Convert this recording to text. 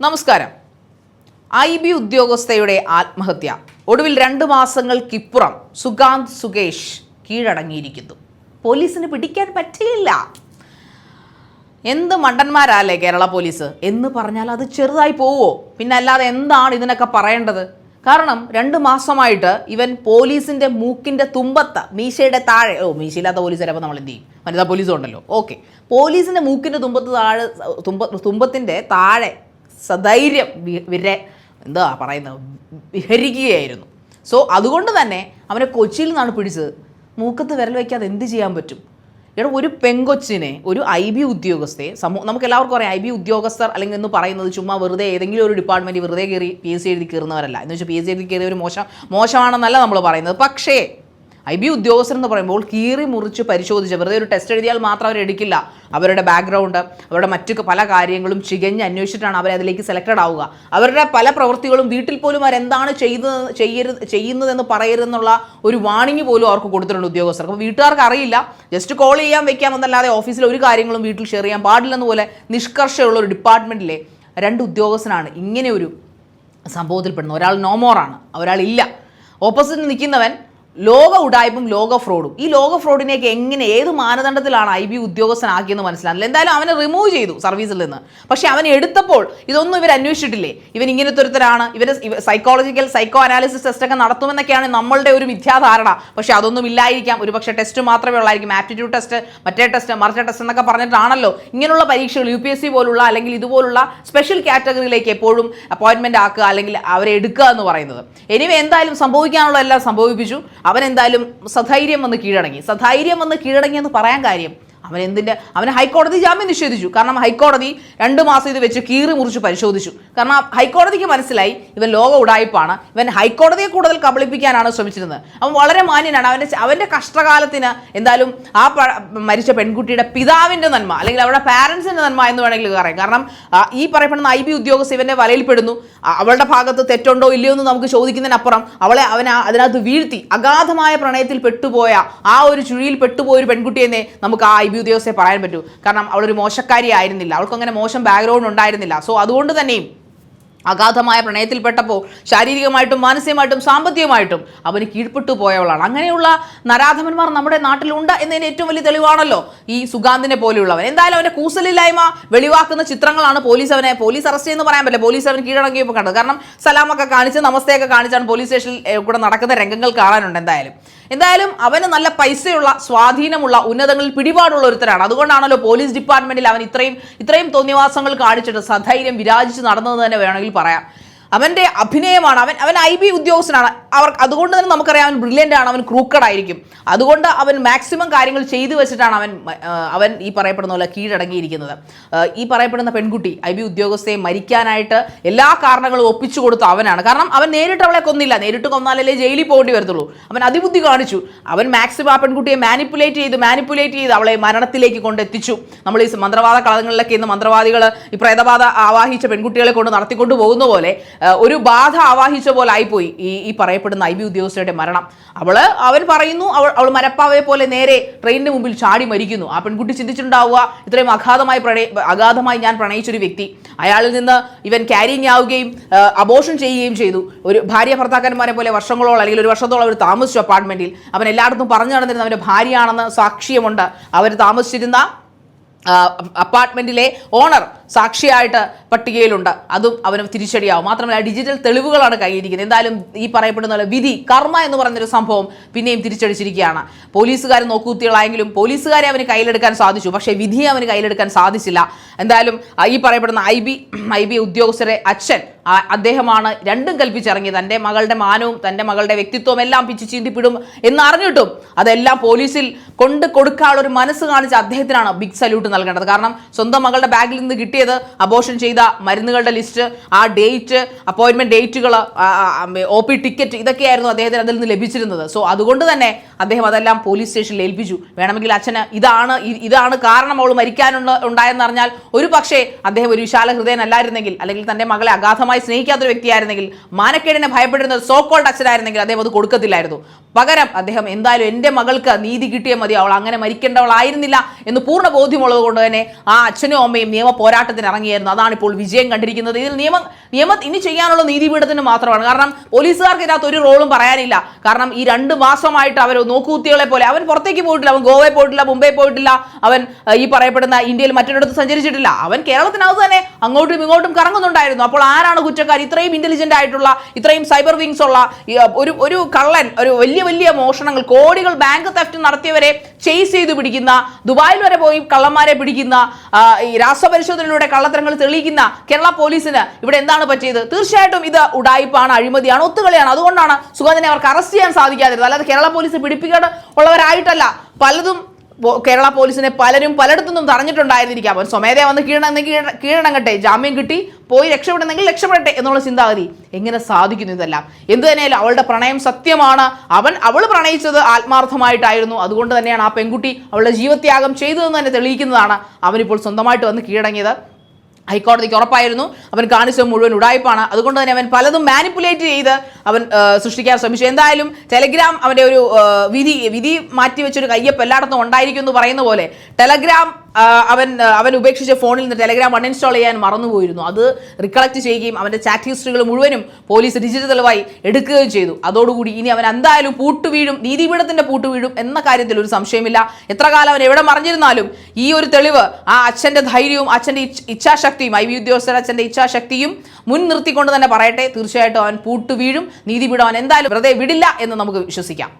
നമസ്കാരം. I B ഉദ്യോഗസ്ഥയുടെ ആത്മഹത്യ. ഒടുവിൽ രണ്ട് മാസങ്ങൾക്കിപ്പുറം സുഗാന്ത് സുകേഷ് കീഴടങ്ങിയിരിക്കുന്നു. പോലീസിന് പിടിക്കാൻ പറ്റിയില്ല. എന്ത് മണ്ടന്മാരല്ലേ കേരള പോലീസ്? എന്ന് പറഞ്ഞാൽ അത് ചെറുതായി പോവോ? പിന്നെ അല്ലാതെ എന്താണ് ഇതിനൊക്കെ പറയേണ്ടത്? കാരണം രണ്ട് മാസമായിട്ട് ഇവൻ പോലീസിന്റെ മൂക്കിന്റെ തുമ്പത്ത് മീശയുടെ താഴെ ഓ മീശയില്ലാത്ത പോലീസ് ചിലപ്പോൾ നമ്മൾ എന്ത് ചെയ്യും? വനിതാ പോലീസും ഉണ്ടല്ലോ. ഓക്കെ. പോലീസിന്റെ മൂക്കിന്റെ തുമ്പത്ത് താഴെ തുമ്പ തുമ്പത്തിന്റെ താഴെ സധൈര്യം വിര എന്താ പറയുന്നത് വിഹരിക്കുകയായിരുന്നു. സോ അതുകൊണ്ട് തന്നെ അവനെ കൊച്ചിയിൽ നിന്നാണ് പിടിച്ചത്. മൂക്കത്ത് വിരൽ വയ്ക്കാതെ എന്ത് ചെയ്യാൻ പറ്റും? എടാ ഒരു പെങ്കൊച്ചിനെ ഒരു ഐ ബി ഉദ്യോഗസ്ഥയെ സമൂഹം നമുക്ക് എല്ലാവർക്കും അറിയാം ഐ ബി ഉദ്യോഗസ്ഥർ അല്ലെങ്കിൽ എന്ന് പറയുന്നത് ചുമ്മാ വെറുതെ ഏതെങ്കിലും ഒരു ഡിപ്പാർട്ട്മെന്റ് വെറുതെ കയറി പി എസ് സി എഴുതി കയറുന്നവരല്ല. എന്ന് വെച്ചാൽ പി എസ് സി എഴുതി കയറിയ ഒരു മോശം മോശമാണെന്നല്ല നമ്മൾ പറയുന്നത്. പക്ഷേ ഐ ബി ഉദ്യോഗസ്ഥർ എന്ന് പറയുമ്പോൾ കീറി മുറിച്ച് പരിശോധിച്ച് വെറുതെ ഒരു ടെസ്റ്റ് എഴുതിയാൽ മാത്രം അവർ എടുക്കില്ല. അവരുടെ ബാക്ക്ഗ്രൗണ്ട് അവരുടെ മറ്റു പല കാര്യങ്ങളും ചികഞ്ഞ് അന്വേഷിച്ചിട്ടാണ് അവർ അതിലേക്ക് സെലക്റ്റഡ് ആവുക. അവരുടെ പല പ്രവൃത്തികളും വീട്ടിൽ പോലും അവരെന്താണ് ചെയ്തത് ചെയ്യരുത് ചെയ്യുന്നതെന്ന് പറയരുതെന്നുള്ള ഒരു വാണിംഗ് പോലും അവർക്ക് കൊടുത്തിട്ടുണ്ട് ഉദ്യോഗസ്ഥർക്ക്. അപ്പോൾ വീട്ടുകാർക്ക് അറിയില്ല. ജസ്റ്റ് കോൾ ചെയ്യാൻ വെക്കാമെന്നല്ലാതെ ഓഫീസിൽ ഒരു കാര്യങ്ങളും വീട്ടിൽ ഷെയർ ചെയ്യാൻ പാടില്ലെന്ന് പോലെ നിഷ്കർഷയുള്ള ഒരു ഡിപ്പാർട്ട്മെന്റിലെ രണ്ട് ഉദ്യോഗസ്ഥനാണ് ഇങ്ങനെ ഒരു സംഭവത്തിൽപ്പെടുന്നത് ഒരാൾ നോമോറാണ് ഒരാൾ ഇല്ല. ഓപ്പോസിറ്റ് നിൽക്കുന്നവൻ ലോക ഉടായ്പും ലോക ഫ്രോഡും ഈ ലോക ഫ്രോഡിനെയൊക്കെ എങ്ങനെ ഏത് മാനദണ്ഡത്തിലാണ് ഐ ബി ഉദ്യോഗസ്ഥനാക്കിയെന്ന് മനസ്സിലാകുന്നില്ല എന്തായാലും അവനെ റിമൂവ് ചെയ്തു സർവീസിൽ നിന്ന്. പക്ഷേ അവൻ എടുത്തപ്പോൾ ഇതൊന്നും ഇവർ അന്വേഷിച്ചിട്ടില്ലേ? ഇവൻ ഇങ്ങനത്തെ ഒരുത്തരാണ്. ഇവർ സൈക്കോളജിക്കൽ സൈക്കോ അനാലിസിസ് ടെസ്റ്റ് ഒക്കെ നടത്തുമെന്നൊക്കെയാണ് നമ്മളുടെ ഒരു മിഥ്യാധാരണ. പക്ഷേ അതൊന്നും ഇല്ലായിരിക്കാം. ഒരു പക്ഷേ ടെസ്റ്റ് മാത്രമേ ഉള്ളായിരിക്കും. ആപ്റ്റിറ്റ്യൂഡ് ടെസ്റ്റ് മറ്റേ ടെസ്റ്റ് മറിച്ച ടെസ്റ്റ് എന്നൊക്കെ പറഞ്ഞിട്ടാണല്ലോ ഇങ്ങനെയുള്ള പരീക്ഷകൾ യു പി എസ് സി പോലുള്ള അല്ലെങ്കിൽ ഇതുപോലുള്ള സ്പെഷ്യൽ കാറ്റഗറിയിലേക്ക് എപ്പോഴും അപ്പോയിൻമെന്റ് ആക്കുക അല്ലെങ്കിൽ അവരെ എടുക്കുക എന്ന് പറയുന്നത്. എനിവേ എന്തായാലും സംഭവിക്കാനുള്ള എല്ലാം സംഭവിപ്പിച്ചു. അവൻ എന്തായാലും സധൈര്യം വന്ന് കീഴടങ്ങി. സധൈര്യം വന്ന് കീഴടങ്ങി എന്ന് പറയാൻ കാര്യം അവൻ എന്തിന്റെ അവന് ഹൈക്കോടതി ജാമ്യം നിഷേധിച്ചു. കാരണം ഹൈക്കോടതി രണ്ട് മാസം ഇത് വെച്ച് കീറി മുറിച്ച് പരിശോധിച്ചു. കാരണം ഹൈക്കോടതിക്ക് മനസ്സിലായി ഇവൻ ലോക ഉടായ്പാണ് ഇവൻ ഹൈക്കോടതിയെ കൂടുതൽ കബളിപ്പിക്കാനാണ് ശ്രമിച്ചിരുന്നത്. അവൻ വളരെ മാന്യനാണ്. അവന്റെ അവന്റെ കഷ്ടകാലത്തിന് എന്തായാലും ആ മരിച്ച പെൺകുട്ടിയുടെ പിതാവിന്റെ നന്മ അല്ലെങ്കിൽ അവരുടെ പാരൻസിന്റെ നന്മ എന്ന് വേണമെങ്കിൽ പറയാം. കാരണം ഈ പറയപ്പെടുന്ന ഐ ബി ഉദ്യോഗസ്ഥ ഇവന്റെ വലയിൽപ്പെടുന്നു. അവളുടെ ഭാഗത്ത് തെറ്റുണ്ടോ ഇല്ലയോ എന്ന് നമുക്ക് ചോദിക്കുന്നതിനപ്പുറം അവളെ അവൻ അതിനകത്ത് വീഴ്ത്തി അഗാധമായ പ്രണയത്തിൽ പെട്ടുപോയ ആ ഒരു ചുഴിയിൽ പെട്ടുപോയ ഒരു പെൺകുട്ടിയെന്നെ നമുക്ക് ആ ഐ ബി ഉദ്യോഗസ്ഥയെ പറയാൻ പറ്റൂ. കാരണം അവളൊരു മോശക്കാരി ആയിരുന്നില്ല അവൾക്ക് അങ്ങനെ മോശം ബാക്ക്ഗ്രൗണ്ട് ഉണ്ടായിരുന്നില്ല. സോ അതുകൊണ്ട് തന്നെയും അഗാധമായ പ്രണയത്തിൽപ്പെട്ടപ്പോൾ ശാരീരികമായിട്ടും മാനസികമായിട്ടും സാമ്പത്തികമായിട്ടും അവന് കീഴ്പ്പെട്ടു പോയവളാണ്. അങ്ങനെയുള്ള നരാധമന്മാർ നമ്മുടെ നാട്ടിലുണ്ട് എന്നതിന് ഏറ്റവും വലിയ തെളിവാണല്ലോ ഈ സുഗാന്തിനെ പോലെയുള്ളവൻ. എന്തായാലും അവന്റെ കൂസലില്ലായ്മ വെളിവാക്കുന്ന ചിത്രങ്ങളാണ് പോലീസ് അവനെ പോലീസ് അറസ്റ്റ് ചെയ്യുന്ന പറയാൻ പറ്റില്ല. പോലീസ് അവൻ കീഴടങ്ങിയപ്പോൾ കണ്ടത്. കാരണം സലാമൊക്കെ കാണിച്ച് നമസ്തയൊക്കെ കാണിച്ചാണ് പോലീസ് സ്റ്റേഷനിൽ കൂടെ നടക്കുന്ന രംഗങ്ങൾ കാണാനുണ്ട് എന്തായാലും. എന്തായാലും അവന് നല്ല പൈസയുള്ള സ്വാധീനമുള്ള ഉന്നതങ്ങളിൽ പിടിപാടുള്ള ഒരുത്തരാണ് അതുകൊണ്ടാണല്ലോ പോലീസ് ഡിപ്പാർട്ട്മെന്റിൽ അവൻ ഇത്രയും ഇത്രയും തോന്നിവാസങ്ങൾ കാണിച്ചിട്ട് സധൈര്യം വിരാജിച്ച് നടന്നത് തന്നെ വേണമെങ്കിൽ പറയാം. അവന്റെ അഭിനയമാണ് അവൻ അവൻ ഐ ബി ഉദ്യോഗസ്ഥനാണ്. അവർ അതുകൊണ്ട് തന്നെ നമുക്കറിയാം അവൻ ബ്രില്യന്റ് ആണ് അവൻ ക്രൂക്കഡ് ആയിരിക്കും. അതുകൊണ്ട് അവൻ മാക്സിമം കാര്യങ്ങൾ ചെയ്തു വെച്ചിട്ടാണ് അവൻ അവൻ ഈ പറയപ്പെടുന്ന പോലെ കീഴടങ്ങിയിരിക്കുന്നത്. ഈ പറയപ്പെടുന്ന പെൺകുട്ടി ഐ ബി ഉദ്യോഗസ്ഥയെ മരിക്കാനായിട്ട് എല്ലാ കാരണങ്ങളും ഒപ്പിച്ചു കൊടുത്ത അവനാണ്. കാരണം അവൻ നേരിട്ട് അവളെ കൊന്നില്ല. നേരിട്ട് കൊന്നാലല്ലേ ജയിലിൽ പോകേണ്ടി വരത്തുള്ളൂ. അവൻ അതിബുദ്ധി കാണിച്ചു. അവൻ മാക്സിമം ആ പെൺകുട്ടിയെ മാനിപ്പുലേറ്റ് ചെയ്ത് മാനിപ്പുലേറ്റ് ചെയ്ത് അവളെ മരണത്തിലേക്ക് കൊണ്ടെത്തിച്ചു. നമ്മൾ ഈ മന്ത്രവാദ കളങ്ങളിലൊക്കെ ഇന്ന് മന്ത്രവാദികൾ ഈ പ്രേതബാധ ആവാഹിച്ച പെൺകുട്ടികളെ കൊണ്ട് നടത്തിക്കൊണ്ട് പോകുന്ന പോലെ ഒരു ബാധ ആവാഹിച്ച പോലെ ആയിപ്പോയി ഈ ഈ പറയപ്പെടുന്ന ഐ ബി ഉദ്യോഗസ്ഥരുടെ മരണം. അവൾ അവൻ പറയുന്നു അവൾ അവൾ മരപ്പാവയെ പോലെ നേരെ ട്രെയിനിന് മുമ്പിൽ ചാടി മരിക്കുന്നു. ആ പെൺകുട്ടി ചിന്തിച്ചിട്ടുണ്ടാവുക ഇത്രയും അഗാധമായി പ്രണയ അഗാധമായി ഞാൻ പ്രണയിച്ചൊരു വ്യക്തി. അയാളിൽ നിന്ന് ഇവൻ ക്യാരിങ് ആവുകയും അബോഷൻ ചെയ്യുകയും ചെയ്തു. ഒരു ഭാര്യ ഭർത്താക്കന്മാരെ പോലെ വർഷങ്ങളോളം അല്ലെങ്കിൽ ഒരു വർഷത്തോളം അവർ താമസിച്ചു അപ്പാർട്ട്മെന്റിൽ അവൻ എല്ലായിടത്തും പറഞ്ഞു നടന്നിരുന്ന അവന്റെ ഭാര്യയാണെന്ന് സാക്ഷ്യമുണ്ട്. അവർ താമസിച്ചിരുന്ന അപ്പാർട്ട്മെന്റിലെ ഓണർ സാക്ഷിയായിട്ട് പട്ടികയിലുണ്ട്. അതും അവന് തിരിച്ചടിയാവും. മാത്രമല്ല ഡിജിറ്റൽ തെളിവുകളാണ് കൈയിരിക്കുന്നത് എന്തായാലും ഈ പറയപ്പെടുന്ന വിധി കർമ്മ എന്ന് പറയുന്നൊരു സംഭവം പിന്നെയും തിരിച്ചടിച്ചിരിക്കുകയാണ്. പോലീസുകാർ നോക്കുകുത്തികളായെങ്കിലും പോലീസുകാരെ അവന് കയ്യിലെടുക്കാൻ സാധിച്ചു. പക്ഷേ വിധിയെ അവന് കയ്യിലെടുക്കാൻ സാധിച്ചില്ല. എന്തായാലും ഈ പറയപ്പെടുന്ന ഐ ബി ഐ ബി ഉദ്യോഗസ്ഥരെ അച്ഛൻ അദ്ദേഹമാണ് രണ്ടും കൽപ്പിച്ചിറങ്ങിയത്. തന്റെ മകളുടെ മാനവും തന്റെ മകളുടെ വ്യക്തിത്വവും എല്ലാം പിച്ചു ചീന്തിപ്പിടും എന്നറിഞ്ഞിട്ടും അതെല്ലാം പോലീസിൽ കൊണ്ട് കൊടുക്കാനുള്ള ഒരു മനസ്സ് കാണിച്ച അദ്ദേഹത്തിനാണ് ബിഗ് സല്യൂട്ട് നൽകേണ്ടത്. കാരണം സ്വന്തം മകളുടെ ബാഗിൽ നിന്ന് കിട്ടിയത് അബോഷൻ ചെയ്ത മരുന്നുകളുടെ ലിസ്റ്റ് ആ ഡേറ്റ് അപ്പോയിൻമെന്റ് ഡേറ്റുകൾ ഒ പി ടിക്കറ്റ് ഇതൊക്കെയായിരുന്നു അദ്ദേഹത്തിന് അതിൽ നിന്ന് ലഭിച്ചിരുന്നത്. സോ അതുകൊണ്ട് തന്നെ അദ്ദേഹം അതെല്ലാം പോലീസ് സ്റ്റേഷനിൽ ഏൽപ്പിച്ചു. വേണമെങ്കിൽ അച്ഛന് ഇതാണ് ഇതാണ് കാരണം അവൾ മരിക്കാനുള്ള ഉണ്ടായെന്ന് അറിഞ്ഞാൽ ഒരു പക്ഷേ അദ്ദേഹം ഒരു വിശാല ഹൃദയനല്ലായിരുന്നെങ്കിൽ അല്ലെങ്കിൽ തന്റെ മകളെ അഗാധമായി സ്നേഹിക്കാത്തൊരു വ്യക്തിയായിരുന്നെങ്കിൽ മാനക്കേടിനെ ഭയപ്പെടുന്ന സോ സോക്കോൾഡ് അച്ഛനായിരുന്നെങ്കിൽ അദ്ദേഹം അത് കൊടുക്കത്തില്ലായിരുന്നു. പകരം അദ്ദേഹം എന്തായാലും എന്റെ മകൾക്ക് നീതി കിട്ടിയേ മതി അവൾ അങ്ങനെ മരിക്കേണ്ടവളായിരുന്നില്ല എന്ന് പൂർണ ബോധ്യമുള്ളത് കൊണ്ട് തന്നെ ആ അച്ഛനും അമ്മയും നിയമ പോരാട്ടത്തിന് ഇറങ്ങിയായിരുന്നു. അതാണ് ഇപ്പോൾ വിജയം കണ്ടിരിക്കുന്നത്. ഇതിൽ നിയമം നിയമം ഇനി ചെയ്യാനുള്ള നീതിപീഠത്തിന് മാത്രമാണ്. കാരണം പോലീസുകാർക്ക് ഇതിനകത്ത് ഒരു റോളും പറയാനില്ല. കാരണം ഈ രണ്ട് മാസമായിട്ട് അവർ നോക്കുകുത്തികളെ പോലെ അവൻ പുറത്തേക്ക് പോയിട്ടില്ല അവൻ ഗോവയിൽ പോയിട്ടില്ല മുംബൈ പോയിട്ടില്ല അവൻ ഈ പറയപ്പെടുന്ന ഇന്ത്യയിൽ മറ്റൊരിടത്ത് സഞ്ചരിച്ചിട്ടില്ല. അവൻ കേരളത്തിനകത്ത് തന്നെ അങ്ങോട്ടും ഇങ്ങോട്ടും കറങ്ങുന്നുണ്ടായിരുന്നു. അപ്പോൾ ആരാണ് കുറ്റക്കാർ? ഇത്രയും ഇന്റലിജന്റ് ആയിട്ടുള്ള ഇത്രയും സൈബർ വിങ്സ് ഉള്ള ഒരു ഒരു കള്ളൻ ഒരു വലിയ വലിയ മോഷണങ്ങൾ കോടികൾ ബാങ്ക് തെഫ്റ്റ് നടത്തിയവരെ ചേസ് ചെയ്ത് പിടിക്കുന്ന ദുബായിൽ വരെ പോയി കള്ളന്മാരെ പിടിക്കുന്ന ഈ രാസപരിശോധനയിലൂടെ കള്ളത്തരങ്ങൾ തെളിയിക്കുന്ന കേരള പോലീസിന് ഇവിടെ എന്താണ് പറ്റിയത്? തീർച്ചയായിട്ടും ഇത് ഉടായ്പാണ് അഴിമതിയാണ് ഒത്തുകളിയാണ്. അതുകൊണ്ടാണ് സുഗന്ധനെ അവർക്ക് അറസ്റ്റ് ചെയ്യാൻ സാധിക്കാതിരുന്നത്. അല്ലാതെ കേരള പോലീസ് പിടിപ്പിക്കേണ്ട ഉള്ളവരായിട്ടല്ല. പലതും കേരള പോലീസിനെ പലരും പലയിടത്തുനിന്നും തടഞ്ഞിട്ടുണ്ടായിരുന്നിരിക്കാം. അവൻ സ്വമേധയാ വന്ന് കീഴടങ്ങി കീഴടങ്ങട്ടെ ജാമ്യം കിട്ടി. പോയി രക്ഷപ്പെടുന്നെങ്കിൽ രക്ഷപ്പെടട്ടെ എന്നുള്ള ചിന്താഗതി എങ്ങനെ സാധിക്കുന്നു ഇതെല്ലാം? എന്ത് തന്നെയാലും അവളുടെ പ്രണയം സത്യമാണ്. അവൻ അവൾ പ്രണയിച്ചത് ആത്മാർത്ഥമായിട്ടായിരുന്നു. അതുകൊണ്ട് തന്നെയാണ് ആ പെൺകുട്ടി അവളുടെ ജീവത്യാഗം ചെയ്തതെന്ന് തന്നെ തെളിയിക്കുന്നതാണ് അവനിപ്പോൾ സ്വന്തമായിട്ട് വന്ന് കീഴടങ്ങിയത്. ഹൈക്കോടതിക്ക് ഉറപ്പായിരുന്നു. അവൻ കാണിച്ചത് മുഴുവൻ ഉടായ്പാണ്. അതുകൊണ്ട് തന്നെ അവൻ പലതും മാനിപ്പുലേറ്റ് ചെയ്ത് അവൻ സൃഷ്ടിക്കാൻ ശ്രമിച്ചു. എന്തായാലും ടെലഗ്രാം അവന്റെ ഒരു വിധി വിധി മാറ്റിവെച്ചൊരു കയ്യപ്പ് എല്ലായിടത്തും ഉണ്ടായിരിക്കും എന്ന് പറയുന്ന പോലെ ടെലഗ്രാം അവൻ അവൻ ഉപേക്ഷിച്ച ഫോണിൽ നിന്ന് ടെലഗ്രാം അൺഇൻസ്റ്റാൾ ചെയ്യാൻ മറന്നുപോയിരുന്നു. അത് റിക്കളക്ട് ചെയ്യുകയും അവന്റെ ചാറ്റ് ഹിസ്റ്ററികൾ മുഴുവനും പോലീസ് ഡിജിറ്റൽ തെളിവായി എടുക്കുകയും ചെയ്തു. അതോടുകൂടി ഇനി അവൻ എന്തായാലും പൂട്ടുവീഴും നീതിപീഠത്തിന്റെ പൂട്ടുവീഴും എന്ന കാര്യത്തിൽ ഒരു സംശയമില്ല. എത്ര കാലം അവൻ എവിടെ മറിഞ്ഞിരുന്നാലും ഈ ഒരു തെളിവ് ആ അച്ഛന്റെ ധൈര്യവും അച്ഛന്റെ ഇച്ഛാശക്തിയും ഐ വി ഉദ്യോഗസ്ഥർ അച്ഛന്റെ ഇച്ഛാശക്തിയും മുൻനിർത്തിക്കൊണ്ട് തന്നെ പറയട്ടെ തീർച്ചയായിട്ടും അവൻ പൂട്ടുവീഴും നീതിപീഠം അവൻ എന്തായാലും വെറുതെ വിടില്ല എന്ന് നമുക്ക് വിശ്വസിക്കാം.